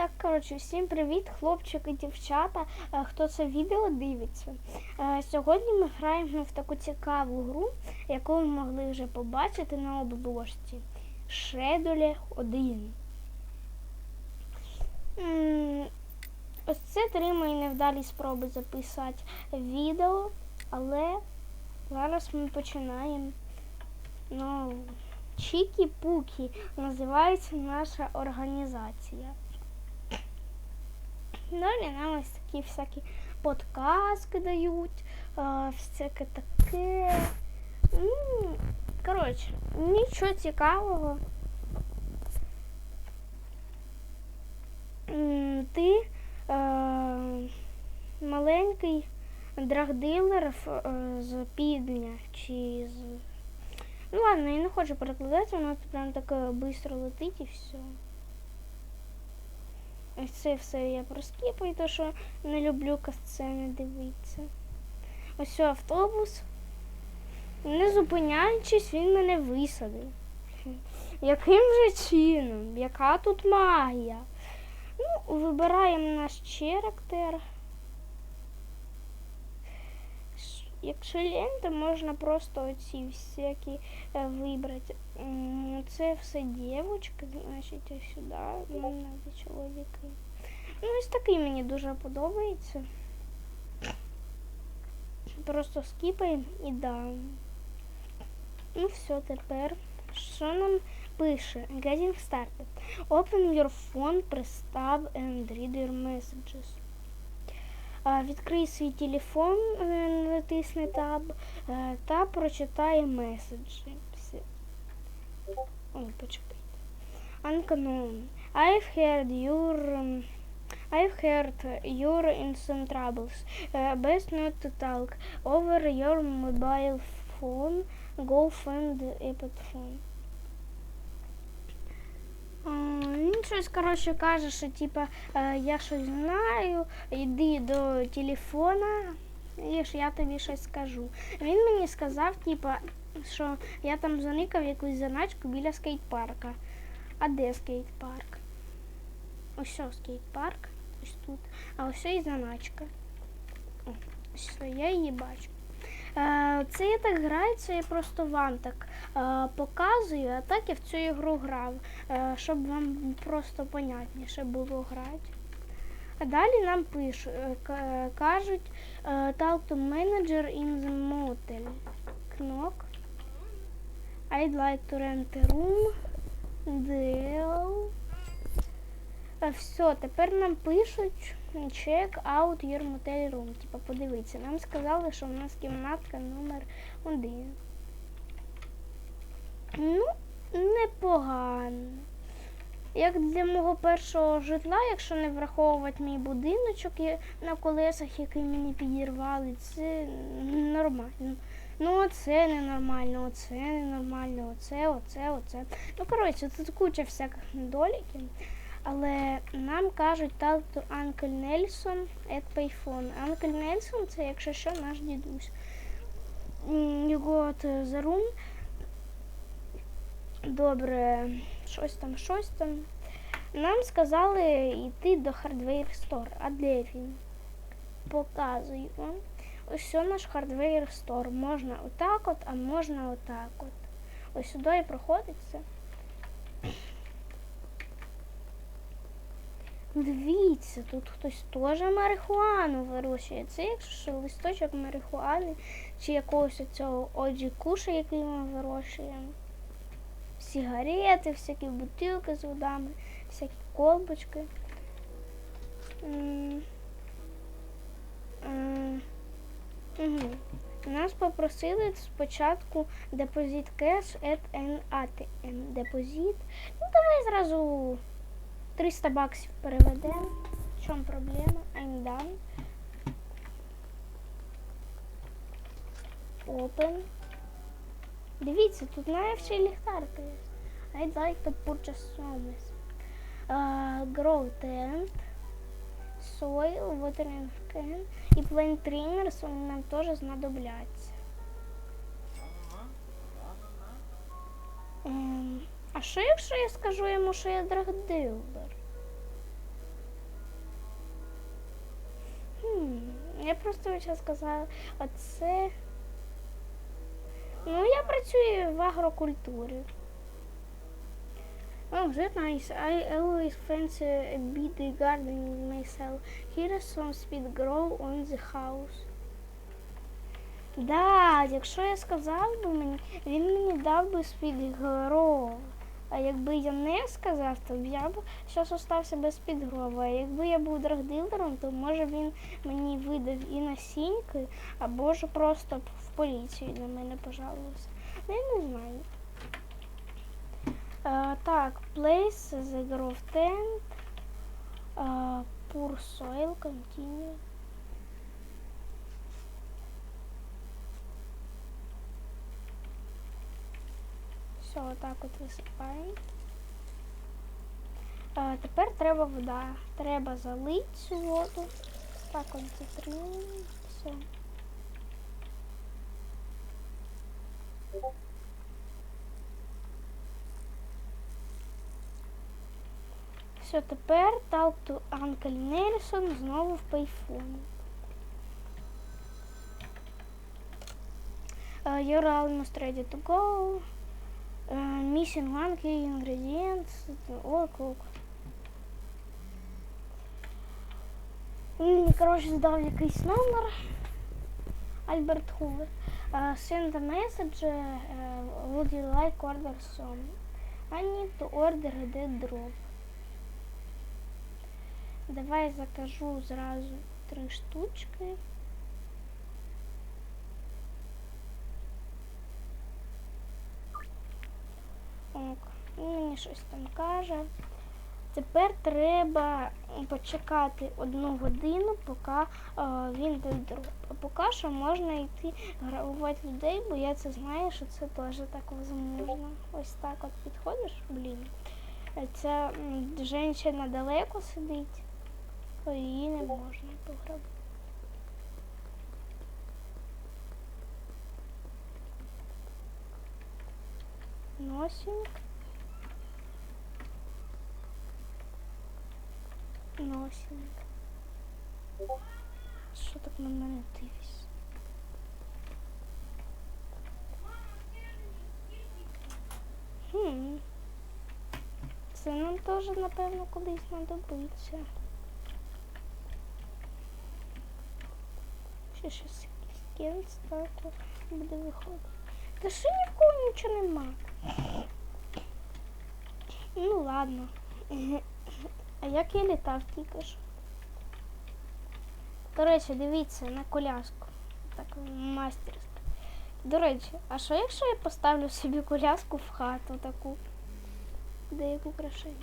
Так, коротше, всім привіт, хлопчики, дівчата, е, хто це відео дивиться. Е, Сьогодні ми граємо в таку цікаву гру, яку ви могли вже побачити на обложці. Шедолі 1. Ось це три мої невдалі спроби записати відео, але зараз ми починаємо. Ну, Чікі-пукі називається наша організація. Далі нам ось такі всякі подказки дають, всяке таке. Ну, коротше, нічого цікавого. Ти е, маленький драгдилер е, з півдня чи з. Ну ладно, я не хочу перекладати, воно прям так швидко летить і все. Це все я проскіпую, тому що не люблю касцени дивитися. Ось автобус. Не зупиняючись, він мене висадив. Яким же чином? Яка тут магія? Ну, вибираємо наш черактер. Якщо лень, то можна просто оці всякі е, вибрати. Це все дівчатки, значить, ось сюди. Треба чоловіки. Ну, ось такий мені дуже подобається. Просто скіпаємо і да. Ну все, тепер. Що нам пише? Getting started. Open your phone, press and read your messages. Відкрий свій телефон, е, натисни таб е, та прочитай меседжі. Ой, почекайте. Unknown. I've heard your um, I've heard you're in some troubles. Uh, best not to talk over your mobile phone. Go find a phone. Він щось, коротше, каже, що типа е, я щось знаю, йди до телефона, і ж я тобі щось скажу. Він мені сказав, типа, що я там заникав якусь заначку біля скейт-парка. А де скейт-парк? Ось скейт-парк, ось тут. А ось і заначка. О, ось я її бачу. Е, Це я так граю, це я просто вам так показую, а так я в цю ігру грав, е, щоб вам просто понятніше було грати. А далі нам пишуть, е, е, кажуть е, talk to manager in the motel. Knock. I'd like to rent a room. Deal. Е, Все, тепер нам пишуть check out your motel room. Типа подивіться, нам сказали, що у нас кімнатка номер один. Ну, непогано. Як для мого першого житла, якщо не враховувати мій будиночок на колесах, який мені підірвали, це нормально. Ну, оце ненормально, оце ненормально, оце, оце, оце. Ну, коротше, тут куча всяких недоліків. Але нам кажуть так Uncle Nelson at payphone. Uncle Nelson це, якщо що, наш дідусь. М, You got the room. Добре, щось там, щось там. Нам сказали йти до Hardware Store. А де він? Показую. Ось наш Hardware Store. Можна отак от, а можна отак от. Ось сюди і проходиться. Дивіться, тут хтось теж марихуану вирощує. Це якщо листочок марихуани чи якогось цього оджі куша, який ми вирощуємо. Сигарети, всякі бутилки з водами, всякі колбочки. М. Нас попросили спочатку депозит cash at an ATM. Депозит. Ну давай зразу 300 баксів переведемо. В чому проблема? I'm done. Open. Дивіться, тут навіть ліхтарка є. I'd like to purchase zombies. Uh, grow tent, soil, watering can і plant trimmers нам теж знадобляться. Um, а що якщо я скажу йому, що я драгдилбер? Хм, я просто сейчас сказала, оце... Ну, я працюю в агрокультурі. Oh, that nice. I always fancy a bit the gardening myself. Here is some speed grow on the house. Да, якщо я сказав би мені, він мені дав би спідгров. А якби я не сказав, то я б зараз остався без підгрова. А якби я був драгдилером, то може він мені видав і насіньки, або ж просто в поліцію на мене пожалувався. Ну, я не знаю. А, так, place the grove tent. А, poor soil, continue. Все, отак от висипаємо. Тепер треба вода. Треба залити цю воду. Так, затримуємо. Все. Все, тепер talk to Uncle Nelson знову в пейфоні. You're almost ready to go. Uh, missing one key ingredients. Ок, ок. Він мені, коротше, здав якийсь номер. Альберт Хувер. Uh, send a message. Uh, would you like order some? I need to order the drop. Давай закажу зразу три штучки. Він мені щось там каже. Тепер треба почекати одну годину, поки е, він. А поки що можна йти грабувати людей, бо я це знаю, що це теж так возможно. Ось так от підходиш, блін. Е, Ця жінка далеко сидить, то її не можна пограбувати. Носінг. Носінг. Що так на мене дивишся? Хм. Це нам теж, напевно, колись знадобиться. Ще щось старту буде виходити. Та що ні в кого нічого нема. Ну ладно. А як я літав тільки що? До речі, дивіться на коляску. Так, мастерська. До речі, а що якщо я поставлю собі коляску в хату таку? Деяку крашені.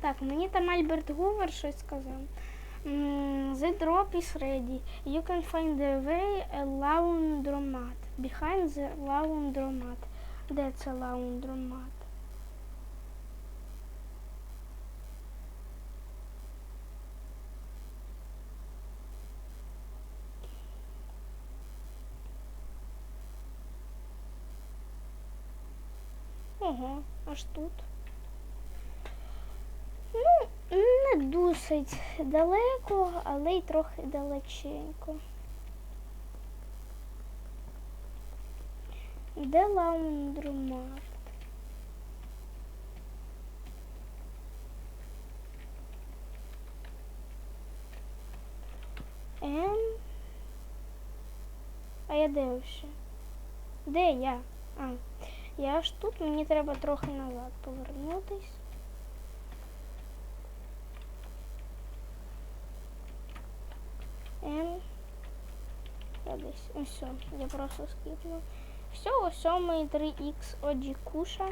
Так, мені там Альберт Гувер щось сказав. The drop is ready. You can find the way a laundromat. Behind the laundromat. Де це laundromat? Ого, аж тут. Ну, не досить далеко, але й трохи далеченько. Де лаундромат? М. А я де ще? Де я? А, я аж тут, мені треба трохи назад повернутись. М. Я десь. Ось все, я просто скипнув. Все, ось мої 3х оджі куша.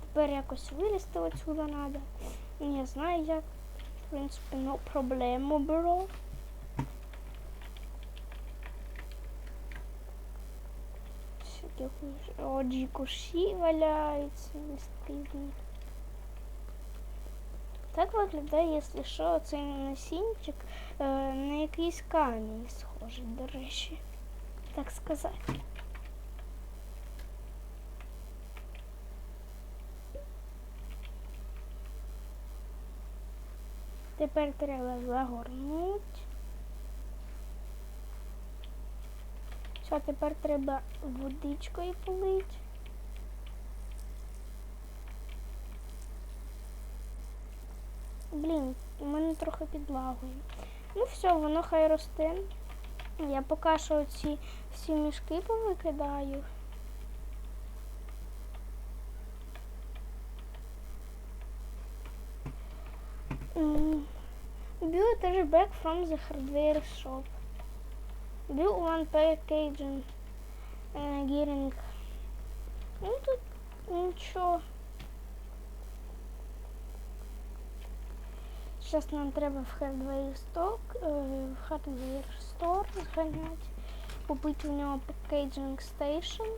Тепер якось вилізти отсюда треба. Не знаю як. В принципі, no проблему, куш- оджі куші валяються, стильні. Так виглядає, якщо що, цей насінчик е, на якийсь камінь схожий, до речі, так сказати. Тепер треба загорнути. Що тепер треба водичкою полити. Блін, у мене трохи підлагує. Ну все, воно хай росте. Я поки що ці всі мішки повикидаю. View trash back from the hardware shop. View one packaging uh, getting. Ну тут нічого. Зараз нам треба в Hardware Stock, е, в Hardware Store зганяти, купити у нього Packaging Station.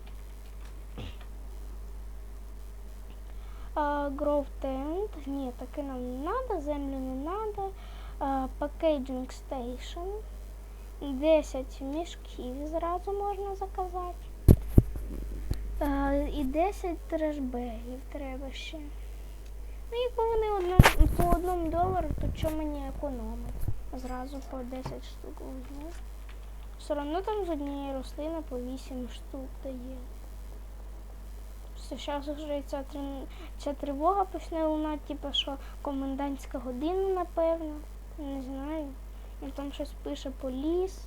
Growth Tent. Ні, таке нам не треба, землю не треба. Packaging Station. 10 мішків зразу можна заказати. І 10 трешбегів треба ще. Ну, якби вони одно, по одному долару, то чому мені економити? Зразу по 10 штук. Все одно там з однієї рослини по 8 штук дає. Зараз вже ця, ця тривога почне лунати, типу, що комендантська година, напевно. Не знаю. Він там щось пише по ліс.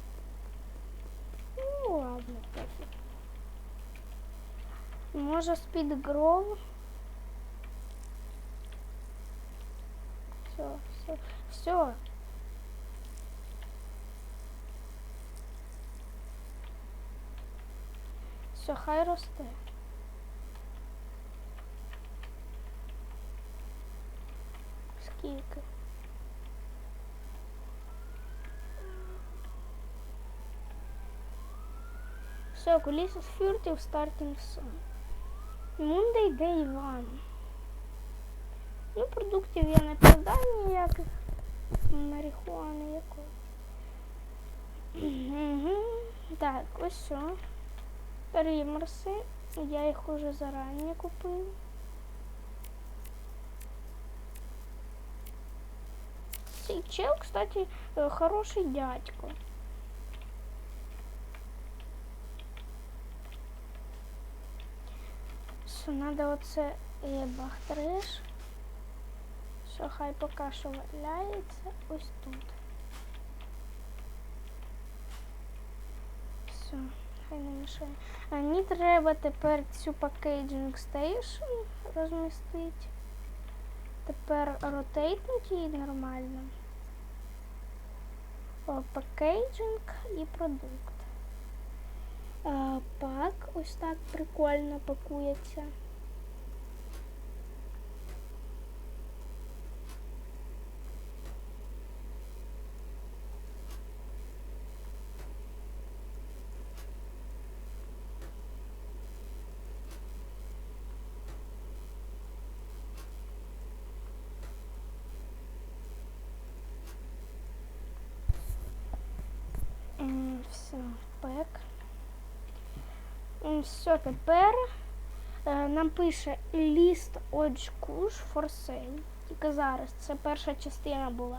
Ну ладно, пофіг. Може спід гров? Все, все, все. Все, хай росте. Скільки? Все, куліси з фюртів стартінг сон. Мунday Day One. Ну, продуктів я не продав ніяких. Марихуани якої. Угу. Так, ось все. Римерси. Я їх уже зарані купив. Цей чел, кстати, е, хороший дядько. Все, надо оце бахтриш. Все, хай поки що валяється ось тут. Все, хай не мішає. Мені треба тепер цю packaging station розмістити. Тепер ротейтнуть її нормально. Пакейджинг і продукт. Пак ось так прикольно пакується. Все, пек. Все, тепер нам пише ліст for sale. Тільки зараз. Це перша частина була.